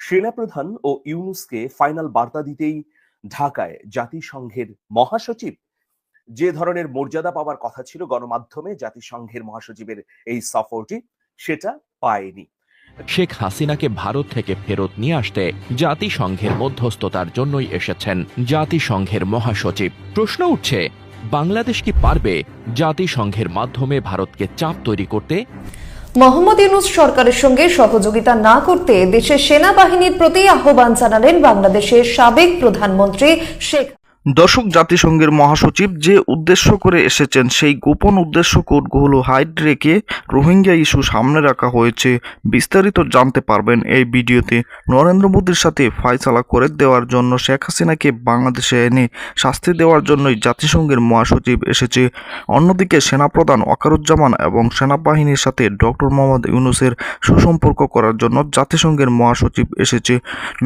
সেনাপ্রধান ও ইউনুসকে ফাইনাল বার্তা দিতেই ঢাকায় জাতিসংঘের মহাসচিব। যে ধরনের মর্যাদা পাওয়ার কথা ছিল গণমাধ্যমে জাতিসংঘের মহাসচিবের এই সফরটি সেটা পায়নি। শেখ হাসিনাকে ভারত থেকে ফেরত নিয়ে আসতে জাতিসংঘের মধ্যস্থতার জন্যই এসেছেন জাতিসংঘের মহাসচিব। প্রশ্ন উঠছে, বাংলাদেশ কি পারবে জাতিসংঘের মাধ্যমে ভারতকে চাপ তৈরি করতে? মোহাম্মদ ইউনুস সরকারের সঙ্গে সহযোগিতা না করতে দেশের সেনাবাহিনীর প্রতি আহ্বান জানালেন বাংলাদেশের সাবেক প্রধানমন্ত্রী শেখ দর্শক জাতিসংঘের মহাসচিব যে উদ্দেশ্য করে এসেছেন, সেই গোপন উদ্দেশ্য কোডগুলো হাইড রেখে রোহিঙ্গা ইস্যু সামনে রাখা হয়েছে। বিস্তারিত জানতে পারবেন এই ভিডিওতে। নরেন্দ্র মোদীর সাথে ফায়সালা করে দেওয়ার জন্য শেখ হাসিনাকে বাংলাদেশে এনে শাস্তি দেওয়ার জন্যই জাতিসংঘের মহাসচিব এসেছে। অন্যদিকে সেনাপ্রধান ওয়াকারুজ্জামান এবং সেনাবাহিনীর সাথে ডক্টর মোহাম্মদ ইউনুসের সুসম্পর্ক করার জন্য জাতিসংঘের মহাসচিব এসেছে।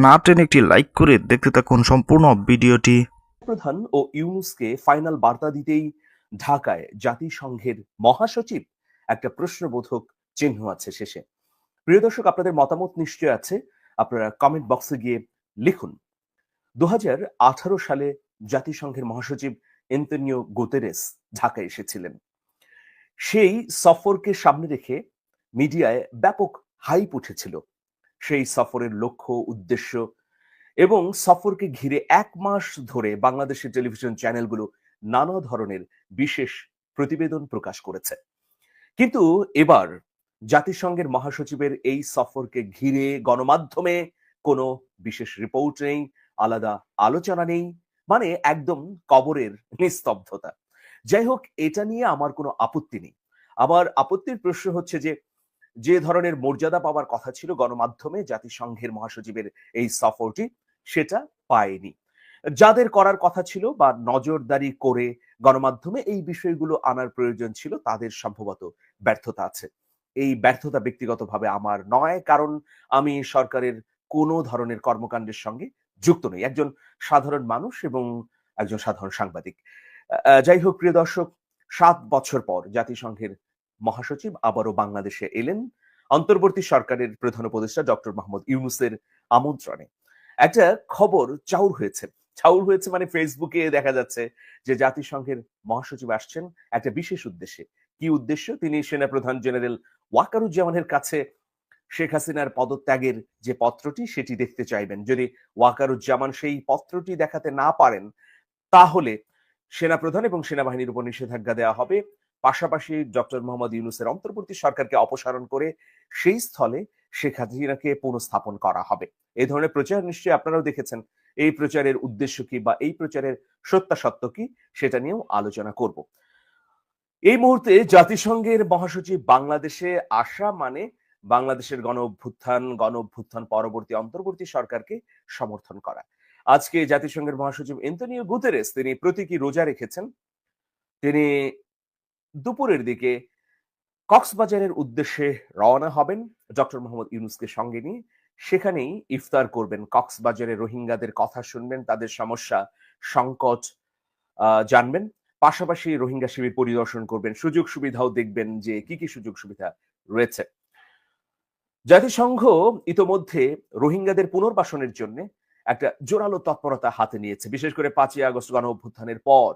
না টেনে একটি লাইক করে দেখতে থাকুন সম্পূর্ণ ভিডিওটি। প্রধান ও ইউনুসকে ফাইনাল বার্তা দিতেই ঢাকায় জাতিসংঘের মহাসচিব একটা প্রশ্নবোধক চিহ্ন আছে শেষে। প্রিয় দর্শক, আপনাদের মতামত নিশ্চয় আছে। আপনারা কমেন্ট বক্সে গিয়ে লিখুন। দু হাজার আঠারো সালে জাতিসংঘের মহাসচিব এন্তনিও গুতেরেস ঢাকায় এসেছিলেন। সেই সফরকে সামনে রেখে মিডিয়ায় ব্যাপক হাইপ উঠেছিল। সেই সফরের লক্ষ্য, উদ্দেশ্য এবং সফরকে ঘিরে এক মাস ধরে বাংলাদেশের টেলিভিশন চ্যানেলগুলো নানা ধরনের বিশেষ প্রতিবেদন প্রকাশ করেছে। কিন্তু এবার জাতিসংঘের মহাসচিবের এই সফরকে ঘিরে গণমাধ্যমে কোনো বিশেষ রিপোর্ট নেই, আলাদা আলোচনা নেই মানে একদম কবরের নিস্তব্ধতা। যাই হোক, এটা নিয়ে আমার কোনো আপত্তি নেই। আমার আপত্তির প্রশ্ন হচ্ছে যে যে ধরনের মর্যাদা পাওয়ার কথা ছিল গণমাধ্যমে, জাতিসংঘের মহাসচিবের এই সফরটি সেটা পায়নি। যাদের করার কথা ছিল বা নজরদারি করে গণমাধ্যমে এই বিষয়গুলো আনার প্রয়োজন ছিল, তাদের সম্ভবত ব্যর্থতা আছে। এই ব্যর্থতা ব্যক্তিগতভাবে আমার নয়, কারণ আমি সরকারের কোনো ধরনের কর্মকাণ্ডের সঙ্গে যুক্ত নই। একজন সাধারণ মানুষ এবং একজন সাধারণ সাংবাদিক। যাই হোক, প্রিয় দর্শক, সাত বছর পর জাতিসংঘের মহাসচিব আবারও বাংলাদেশে এলেন। অন্তর্বর্তী সরকারের প্রধান উপদেষ্টা ডক্টর মোহাম্মদ ইউনুসের আমন্ত্রণে। একটা খবর চাউর হয়েছে। চাউর হয়েছে মানে ফেসবুকে দেখা যাচ্ছে যে জাতিসংঘের মহাসচিব আসছেন একটা বিশেষ উদ্দেশ্যে। কি উদ্দেশ্য? তিনি সেনাপ্রধান জেনারেল ওয়াকারুজ্জামানের কাছে শেখ হাসিনার পদত্যাগের যে পত্রটি, সেটি দেখতে চাইবেন। যদি ওয়াকারুজ্জামান সেই পত্রটি দেখাতে না পারেন, তাহলে সেনাপ্রধান এবং সেনাবাহিনীর উপর নিষেধাজ্ঞা দেওয়া হবে। পাশাপাশি ডক্টর মোহাম্মদ ইউনুসের অন্তর্বর্তী সরকারকে অপসারণ করে সেই স্থলে শেখ হাসিনাকে পুনঃস্থাপন করা হবে। এই ধরনের প্রচার নিশ্চয়ই আপনারাও দেখেছেন। এই প্রচারের উদ্দেশ্য কি বা এই প্রচারের সত্যাসত্য কি, সেটা নিয়েও আলোচনা করব। এই মুহূর্তে জাতিসংঘের মহাসচিব বাংলাদেশে আসা মানে বাংলাদেশের গণ অভ্যুত্থান গণ অভ্যুত্থান পরবর্তী অন্তর্বর্তী সরকারকে সমর্থন করা। আজকে জাতিসংঘের মহাসচিব এন্তনিও গুতেরেস তিনি প্রতীকী রোজা রেখেছেন। তিনি দুপুরের দিকে কক্সবাজারের উদ্দেশ্যে রওনা হবেন ডক্টর মোহাম্মদ ইউনুসকে সঙ্গে নিয়ে। সেখানেই ইফতার করবেন কক্সবাজারে রোহিঙ্গাদের কথা শুনবেন, তাদের সমস্যা, সংকট জানবেন। পাশাপাশি রোহিঙ্গা শিবির পরিদর্শন করবেন। সুযোগ সুবিধাও দেখবেন যে কি কি সুযোগ সুবিধা রয়েছে। জাতিসংঘ ইতোমধ্যে রোহিঙ্গাদের পুনর্বাসনের জন্য একটা জোরালো তৎপরতা হাতে নিয়েছে। বিশেষ করে পাঁচই আগস্ট গণ অভ্যুত্থানের পর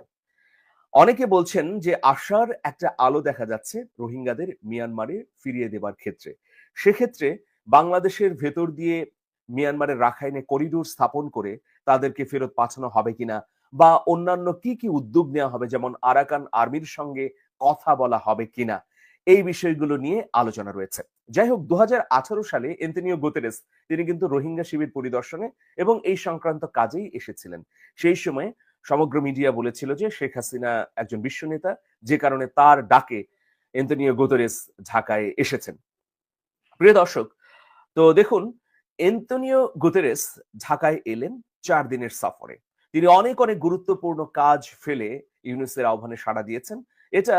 অনেকে বলছেন যে আশার একটা আলো দেখা যাচ্ছে রোহিঙ্গাদের মিয়ানমারে ফিরিয়ে দেবার ক্ষেত্রে। সেক্ষেত্রে বাংলাদেশের ভেতর দিয়ে মিয়ানমারের রাখাইনে করিডোর স্থাপন করে তাদেরকে ফেরত পাঠানো হবে কিনা বা অন্যান্য কি কি উদ্যোগ নেওয়া হবে, যেমন আরাকান আর্মির সঙ্গে কথা বলা হবে কিনা, এই বিষয়গুলো নিয়ে আলোচনা রয়েছে। যাই হোক দু হাজার আঠারো সালে এন্টনিও গোতেরেস, তিনি কিন্তু রোহিঙ্গা শিবির পরিদর্শনে এবং এই সংক্রান্ত কাজেই এসেছিলেন। সেই সময় সমগ্র মিডিয়া বলেছিল যে শেখ হাসিনা একজন বিশ্ব নেতা, যে কারণে তার ডাকে এন্তনিও গোতরেস ঢাকায় এসেছেন। প্রিয় দর্শক, তো দেখুন এন্তনিও গুতেরেস ঢাকায় এলেন চার দিনের সফরে। তিনি অনেক অনেক গুরুত্বপূর্ণ কাজ ফেলে ইউনুসের আহ্বানে সাড়া দিয়েছেন। এটা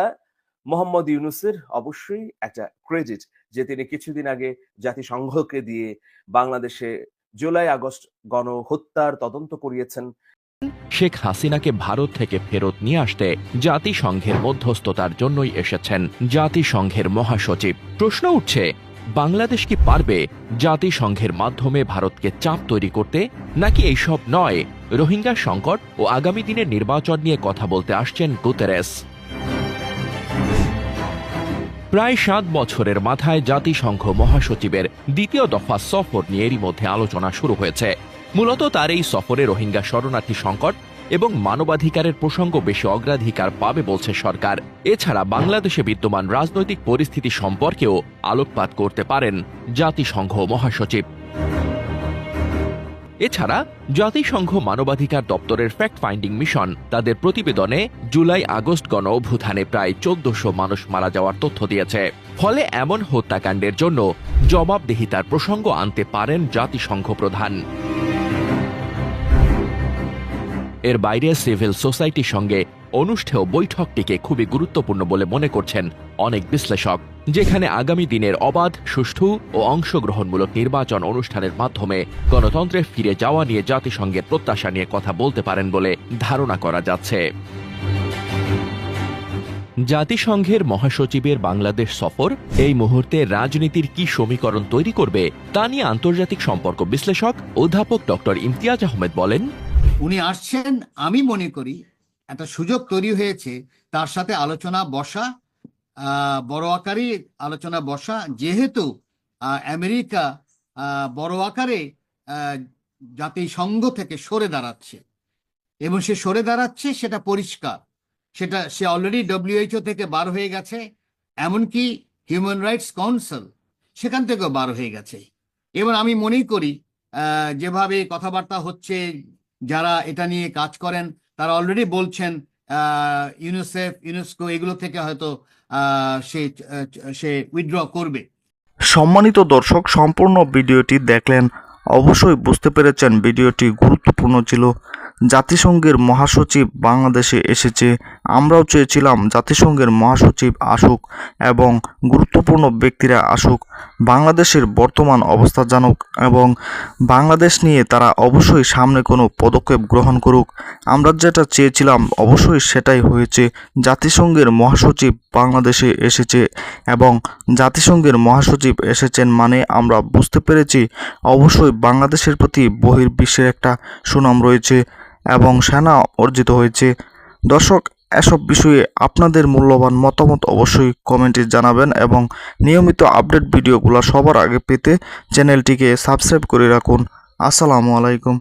মোহাম্মদ ইউনুসের অবশ্যই একটা ক্রেডিট যে তিনি কিছুদিন আগে জাতিসংঘকে দিয়ে বাংলাদেশে জুলাই আগস্ট গণহত্যার তদন্ত করিয়েছেন। শেখ হাসিনাকে ভারত থেকে ফেরত নিয়ে আসতে জাতিসংঘের মধ্যস্থতার জন্যই এসেছেন জাতিসংঘের মহাসচিব। প্রশ্ন উঠছে, বাংলাদেশ কি পারবে জাতিসংঘের মাধ্যমে ভারতকে চাপ তৈরি করতে? নাকি এইসব নয়? রোহিঙ্গা সংকট ও আগামী দিনের নির্বাচন নিয়ে কথা বলতে আসছেন গুতেরেস। প্রায় সাত বছরের মাথায় জাতিসংঘ মহাসচিবের দ্বিতীয় দফা সফর নিয়ে এরই মধ্যে আলোচনা শুরু হয়েছে। মূলত তার এই সফরে রোহিঙ্গা শরণার্থী সংকট এবং মানবাধিকারের প্রসঙ্গ বেশি অগ্রাধিকার পাবে বলছে সরকার। এছাড়া বাংলাদেশে বিদ্যমান রাজনৈতিক পরিস্থিতি সম্পর্কেও আলোকপাত করতে পারেন জাতিসংঘ মহাসচিব। এছাড়া জাতিসংঘ মানবাধিকার দপ্তরের ফ্যাক্ট ফাইন্ডিং মিশন তাদের প্রতিবেদনে জুলাই আগস্ট গণ অভ্যুত্থানে প্রায় চোদ্দশো মানুষ মারা যাওয়ার তথ্য দিয়েছে। ফলে এমন হত্যাকাণ্ডের জন্য জবাবদেহিতার প্রসঙ্গ আনতে পারেন জাতিসংঘ প্রধান। এর বাইরে সিভিল সোসাইটির সঙ্গে অনুষ্ঠেয় বৈঠকটিকে খুবই গুরুত্বপূর্ণ বলে মনে করছেন অনেক বিশ্লেষক, যেখানে আগামী দিনের অবাধ, সুষ্ঠু ও অংশগ্রহণমূলক নির্বাচন অনুষ্ঠানের মাধ্যমে গণতন্ত্রে ফিরে যাওয়া নিয়ে জাতিসংঘের প্রত্যাশা নিয়ে কথা বলতে পারেন বলে ধারণা করা যাচ্ছে। জাতিসংঘের মহাসচিবের বাংলাদেশ সফর এই মুহূর্তে রাজনীতির কি সমীকরণ তৈরি করবে তা নিয়ে আন্তর্জাতিক সম্পর্ক বিশ্লেষক অধ্যাপক ডক্টর ইমতিয়াজ আহমেদ বলেন উনি আসছেন, আমি মনে করি একটা সুযোগ তৈরি হয়েছে, তার সাথে আলোচনা বসা বড় আকারে আলোচনা বসা, যেহেতু আমেরিকা বড় আকারে জাতিসংঘ থেকে সরে দাঁড়াচ্ছে। এবং সে সরে দাঁড়াচ্ছে, সেটা পরিষ্কার। সেটা, সে অলরেডি ডব্লিউএইচও থেকে বার হয়ে গেছে, এমনকি হিউম্যান রাইটস কাউন্সিল সেখান থেকেও বার হয়ে গেছে। এবার আমি মনেই করি যেভাবে কথাবার্তা হচ্ছে যারা এটা নিয়ে কাজ করেন, তারা অলরেডি বলছেন ইউনিসেফ ইউনেস্কো এগুলো থেকে হয়তো সে সে উইথড্র করবে। সম্মানিত দর্শক, সম্পূর্ণ ভিডিওটি দেখলেন, অবশ্যই বুঝতে পেরেছেন, ভিডিওটি গুরুত্বপূর্ণ ছিল। জাতিসংঘের মহাসচিব বাংলাদেশে এসেছে। আমরাও চেয়েছিলাম জাতিসংঘের মহাসচিব আসুক এবং গুরুত্বপূর্ণ ব্যক্তিরা আসুক। বাংলাদেশের বর্তমান অবস্থা জানুক এবং বাংলাদেশ নিয়ে তারা অবশ্যই সামনে কোনো পদক্ষেপ গ্রহণ করুক। আমরা যেটা চেয়েছিলাম অবশ্যই সেটাই হয়েছে। জাতিসংঘের মহাসচিব বাংলাদেশে এসেছে এবং জাতিসংঘের মহাসচিব এসেছেন মানে আমরা বুঝতে পেরেছি, অবশ্যই বাংলাদেশের প্রতি বহির্বিশ্বের একটা সুনাম রয়েছে। এবং সেনা অর্জিত হয়েছে। দর্শক, এসব বিষয়ে আপনাদের মূল্যবান মতামত অবশ্যই কমেন্টে জানাবেন এবং নিয়মিত আপডেট ভিডিওগুলো সবার আগে পেতে চ্যানেলটিকে সাবস্ক্রাইব করে রাখুন। আসসালামু আলাইকুম।